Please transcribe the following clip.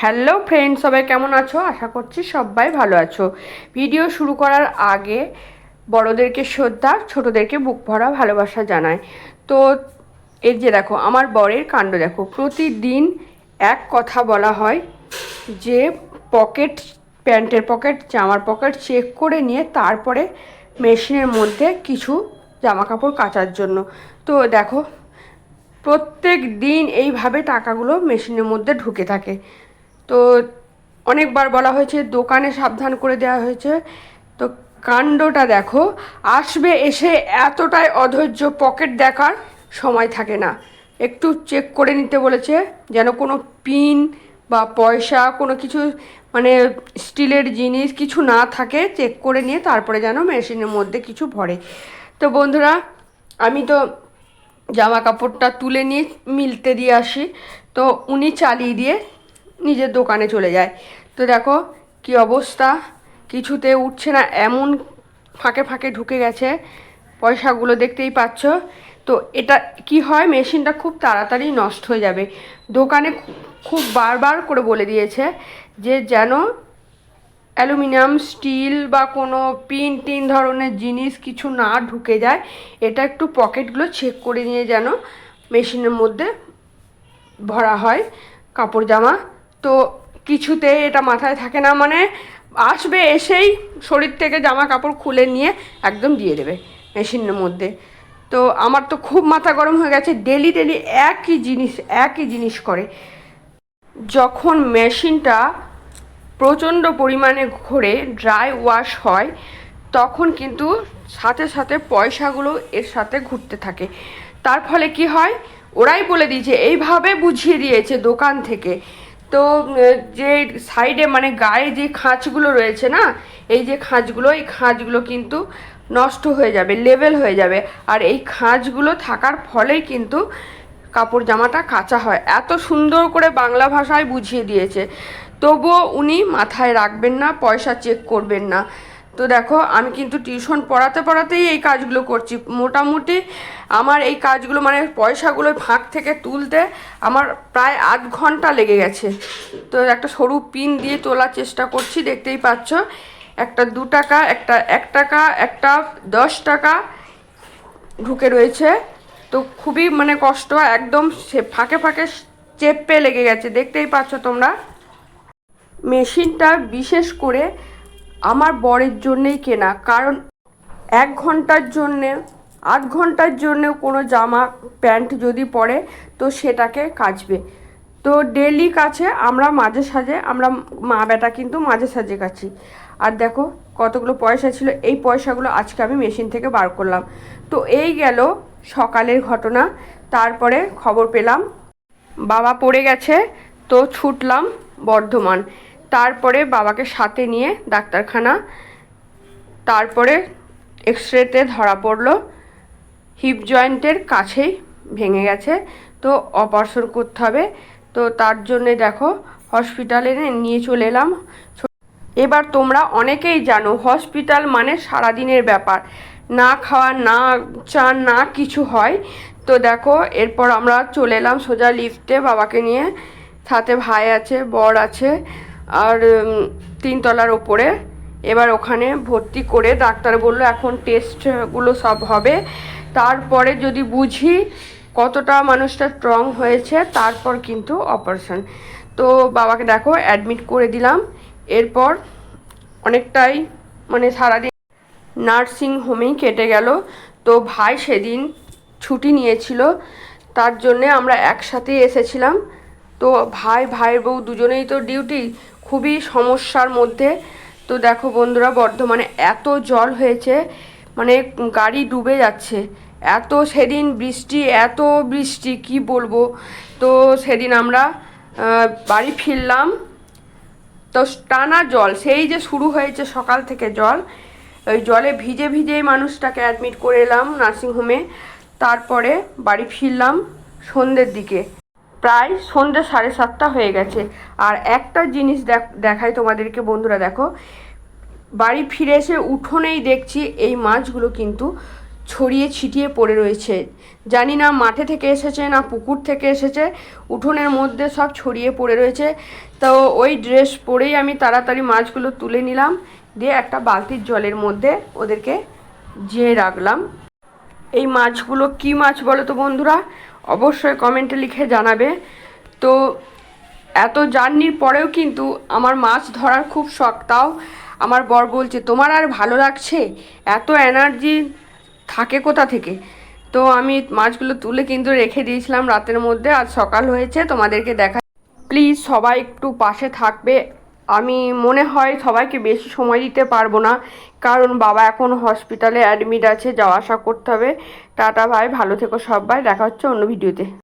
Hello friend সবাই কেমন আছো? আশা করছি সবাই ভালো আছো। ভিডিও শুরু করার আগে বড়দেরকে শ্রদ্ধা, ছোটোদেরকে বুক ভরা ভালোবাসা জানায় তো এর যে দেখো, আমার বরের কাণ্ড দেখো। প্রতিদিন এক কথা বলা হয় যে পকেট, প্যান্টের পকেট, জামার পকেট চেক করে নিয়ে তারপরে মেশিনের মধ্যে কিছু জামা কাপড় কাচার জন্য। তো দেখো, প্রত্যেক দিন এইভাবে টাকাগুলো মেশিনের মধ্যে ঢুকে থাকে। তো অনেকবার বলা হয়েছে, দোকানে সাবধান করে দেওয়া হয়েছে। তো কাণ্ডটা দেখো, আসবে এসে এতটাই অধৈর্য, পকেট দেখার সময় থাকে না। একটু চেক করে নিতে বলেছে, যেন কোনো পিন বা পয়সা, কোনো কিছু মানে স্টিলের জিনিস কিছু না থাকে, চেক করে নিয়ে তারপরে যেন মেশিনের মধ্যে কিছু ভরে। তো বন্ধুরা, আমি তো জামা কাপড়টা তুলে নিয়ে মিলতে দিয়ে আসি। তো উনি চালিয়ে দিয়ে নিজের দোকানে চলে যায়। তো দেখো কি অবস্থা? কিছুতে উঠছে না, এমন ফাঁকে ফাঁকে ঢুকে গেছে। পয়সাগুলো দেখতেই পাচ্ছ। তো এটা কি হয়? মেশিনটা খুব তাড়াতাড়ি নষ্ট হয়ে যাবে। দোকানে খুব বারবার করে বলে দিয়েছে যে যেন অ্যালুমিনিয়াম, স্টিল বা কোনো পিন টিন ধরনের জিনিস কিছু না ঢুকে যায়। এটা একটু পকেটগুলো চেক করে নিয়ে যেন মেশিনের মধ্যে ভরা হয়। কাপড় জামা তো কিছুতে এটা মাথায় থাকে না মানে আসবে এসেই শরীর থেকে জামা কাপড় খুলে নিয়ে একদম দিয়ে দেবে মেশিনের মধ্যে। তো আমার তো খুব মাথা গরম হয়ে গেছে, ডেলি ডেলি একই জিনিস একই জিনিস করে। যখন মেশিনটা প্রচণ্ড পরিমাণে ঘোরে, ড্রাই ওয়াশ হয়, তখন কিন্তু সাথে সাথে পয়সাগুলো এর সাথে ঘুরতে থাকে। তার ফলে কি হয়? ওরাই বলে দিয়েছে, এইভাবে বুঝিয়ে দিয়েছে দোকান থেকে। তো যে সাইডে মানে গায়ে যে খাঁচগুলো রয়েছে না, এই যে খাঁচগুলো এই খাঁচগুলো কিন্তু নষ্ট হয়ে যাবে লেভেল হয়ে যাবে। আর এই খাঁচগুলো থাকার ফলেই কিন্তু কাপড় জামাটা কাঁচা হয়। এত সুন্দর করে বাংলা ভাষায় বুঝিয়ে দিয়েছে। তবুও উনি মাথায় রাখবেন না, পয়সা চেক করবেন না। তো দেখো, আমি কিন্তু টিউশন পড়াতে পড়াতেই এই কাজগুলো করছি। মোটামুটি আমার এই কাজগুলো মানে পয়সাগুলো ফাঁক থেকে তুলতে আমার প্রায় আধ ঘণ্টা লেগে গেছে। তো একটা সরু পিন দিয়ে তোলার চেষ্টা করছি, দেখতেই পাচ্ছ। একটা দু টাকা, একটা এক টাকা, একটা দশ টাকা ঢুকে রয়েছে। তো খুবই মানে কষ্ট, একদম সে ফাঁকে ফাঁকে চেপে লেগে গেছে। দেখতেই পাচ্ছ তোমরা। মেশিনটা বিশেষ করে আমার বরের জন্যেই কেনা। কারণ এক ঘণ্টার জন্যে, আধ ঘণ্টার জন্য কোনো জামা, প্যান্ট যদি পরে, তো সেটাকে কাচবে। তো ডেলি কাছে আমরা মাঝে সাঝে, আমরা মা বেটা কিন্তু মাঝে সাঝে কাছি আর দেখো কতগুলো পয়সা ছিল, এই পয়সাগুলো আজকে আমি মেশিন থেকে বার করলাম। তো এই গেল সকালের ঘটনা। তারপরে খবর পেলাম, বাবা পড়ে গেছে, তো ছুটলাম বর্ধমান। তারপরে বাবাকে সাথে নিয়ে ডাক্তারখানা, তারপরে এক্স রেতে ধরা পড়ল, হিপ জয়েন্টের কাছেই ভেঙে গেছে, তো অপারেশন করতে হবে। তো তার জন্যে দেখো হসপিটালে নিয়ে চলে এলাম। এবার তোমরা অনেকেই জানো হসপিটাল মানে সারাদিনের ব্যাপার। না খাওয়া, না চান, না কিছু হয়। তো দেখো, এরপর আমরা চলে এলাম সোজা লিফটে বাবাকে নিয়ে। সাথে ভাই আছে, বর আছে। আর তিনতলার ওপরে। এবার ওখানে ভর্তি করে ডাক্তার বলল, এখন টেস্টগুলো সব হবে। তারপরে যদি বুঝি কতটা মানুষটা স্ট্রং হয়েছে, তারপর কিন্তু অপারেশন তো বাবাকে দেখো অ্যাডমিট করে দিলাম। এরপর অনেকটাই মানে সারাদিন নার্সিং হোমেই কেটে গেল। তো ভাই সেদিন ছুটি নিয়েছিল, তার জন্যে আমরা একসাথে এসেছিলাম। তো ভাই, ভাইয়ের বউ দুজনেই তো ডিউটি খুবই সমস্যার মধ্যে। তো দেখো বন্ধুরা, বর্ধমানে এত জল হয়েছে মানে গাড়ি ডুবে যাচ্ছে। এত সেদিন বৃষ্টি, এত বৃষ্টি, কি বলব? তো সেদিন আমরা বাড়ি ফিরলাম। তো টানা জল, সেই যে শুরু হয়েছে সকাল থেকে জল, ওই জলে ভিজে ভিজেই মানুষটাকে অ্যাডমিট করে এলাম নার্সিংহোমে তারপরে বাড়ি ফিরলাম সন্ধ্যের দিকে। প্রায় সন্ধ্যে সাড়ে সাতটা হয়ে গেছে। আর একটা জিনিস দেখ- দেখাই তোমাদেরকে বন্ধুরা, দেখো। বাড়ি ফিরে এসে উঠোনেই দেখছি এই মাছগুলো কিন্তু ছড়িয়ে ছিটিয়ে পড়ে রয়েছে। জানি না মাঠে থেকে এসেছে না পুকুর থেকে এসেছে, উঠোনের মধ্যে সব ছড়িয়ে পড়ে রয়েছে। তো ওই ড্রেস পরেই আমি তাড়াতাড়ি মাছগুলো তুলে নিলাম, দিয়ে একটা বালতির জলের মধ্যে ওদেরকে জিয়ে রাখলাম। এই মাছগুলো কি মাছ বলো তো বন্ধুরা? অবশ্যই কমেন্টে লিখে জানাবে। তো এত জার্নির পরেও কিন্তু আমার মাছ ধরার খুব শখ। তাও আমার বর বলছে, তোমার আর ভালো লাগছে? এত এনার্জি থাকে কোথা থেকে? তো আমি মাছগুলো তুলে কিন্তু রেখে দিয়েছিলাম রাতের মধ্যে। আর সকাল হয়েছে, তোমাদেরকে দেখা প্লিজ সবাই একটু পাশে থাকবে। আমি মনে হয় সবাইকে বেশি সময় দিতে পারব না, কারণ বাবা এখন হসপিটালে অ্যাডমিট আছে, যাওয়া আসা করতে হবে। টাটা, ভাই, ভালো থেকো সব ভাই দেখা হচ্ছে অন্য ভিডিওতে